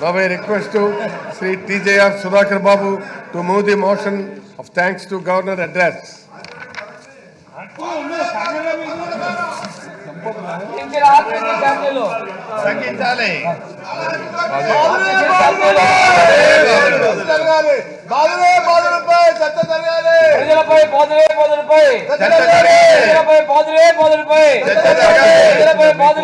Now I request to Sri TJR Sudhakar Babu to move the motion of thanks to Governor address. ప్రజలపై బాధులే బాధులపై ప్రజలపై బాధులే బాధులపై ప్రజలపై బాధులే